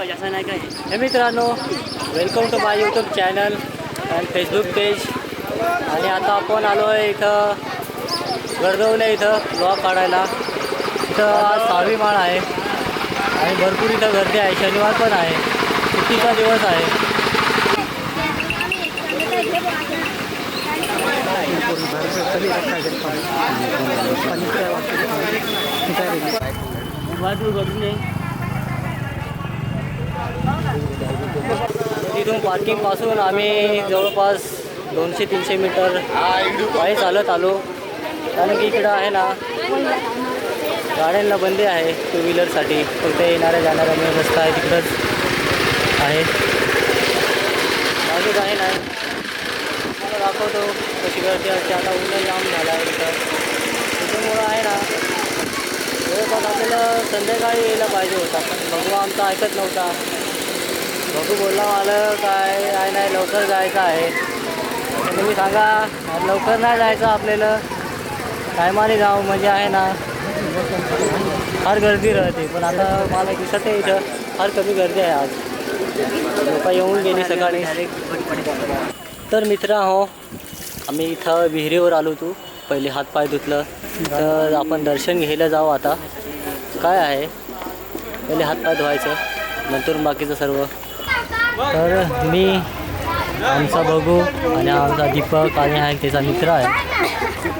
असं नाही काय हे मित्रांनो welcome to my YouTube channel and Facebook page आणि आता आपण आलो आहे इथं गडदवले इथं ब्लॉग काढायला. इथं आज सहावी माळ आहे. आणि भरपूर इथं गर्दी आहे. शनिवार पण आहे. सुट्टीचा दिवस आहे. तिथून पार्किंगपासून आम्ही जवळपास दोनशे तीनशे मीटर पायी चालत आलो. कारण की इकडं आहे ना गाड्यांना बंदी आहे टू व्हीलरसाठी कुठे येणाऱ्या जाणाऱ्या मेन रस्ता आहे तिकडंच आहे. बाजूच आहे नाही मला दाखवतो कशी गर्दी असते आता उन्हा जाम झाला आहे तिथं त्याच्यामुळं आहे ना जवळपास आपल्याला संध्याकाळी यायला पाहिजे होता. भगवा आमचा ऐकत नव्हता. बघू बोलला मला काय काय नाही लवकर जायचं आहे. तुम्ही सांगा लवकर नाही जायचं आपल्याला. टायमाने जाऊ म्हणजे आहे ना. फार गर्दी राहते पण आता मला दिसत आहे इथं फार कमी गर्दी आहे आज. लोक येऊन गेली सकाळी. तर मित्र हो आम्ही इथं विहिरीवर आलो तू पहिले हातपाय धुतलं. तर आपण दर्शन घ्यायला जाऊ आता. काय आहे? पहिले हातपाय धुवायचं नंतर बाकीचं सर्व. तर मी आमचा बघू आणि आमचा दीपक आणि हा त्याचा मित्र आहे.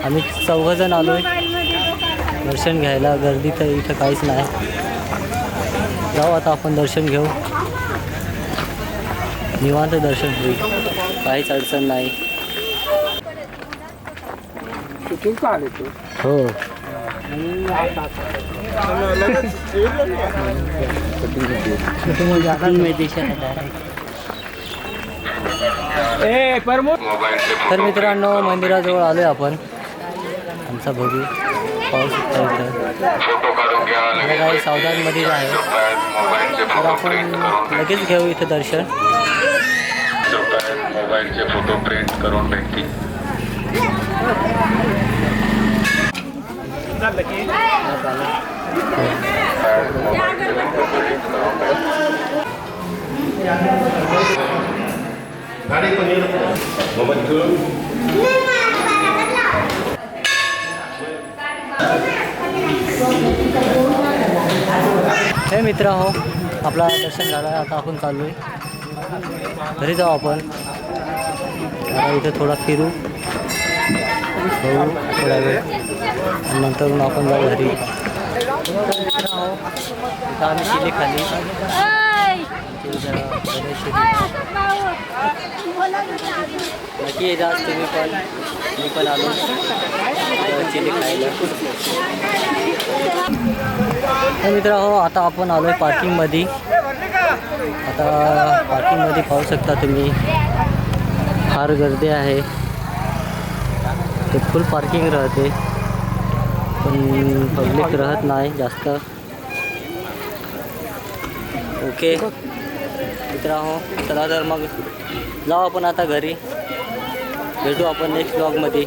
आम्ही चौघंजण आलो आहे दर्शन घ्यायला. गर्दी तर इथं काहीच नाही. जाऊ आता आपण दर्शन घेऊ. निवांत दर्शन होईल. काहीच अडचण नाही. हो. तर मित्रांनो मंदिराजवळ आलो आहे आपण. आमचा बघू. पाहू शकता इथं. फोटो काढून घ्या आता काही सावधानमध्येच आहे मोबाईलचे तर फोटो आपण लगेच घेऊ इथं दर्शन. मोबाईलचे फोटो प्रिंट करून भेटतील. हे मित्र हो आपला दर्शन झालं आता आपण चाललो आहे घरी जाऊ आपण. आता इथं थोडा फिरू. बघू थोडा वेळ नंतर मग आपण जाऊ घरी मित्र आम्ही शिले खाली नक्की येजा तुम्ही पण मी पण आलो चिली खायला मित्र हो आता आपण आलो आहे पार्किंगमध्ये. आता पार्किंगमध्ये पाहू शकता तुम्ही. फार गर्दी आहे. ते फुल पार्किंग राहते. पण पब्लिक राहत नाही जास्त. ओके मित्र चला तर मग जाऊ आपण आता घरी. भेटू आपण नेक्स्ट ब्लॉगमध्ये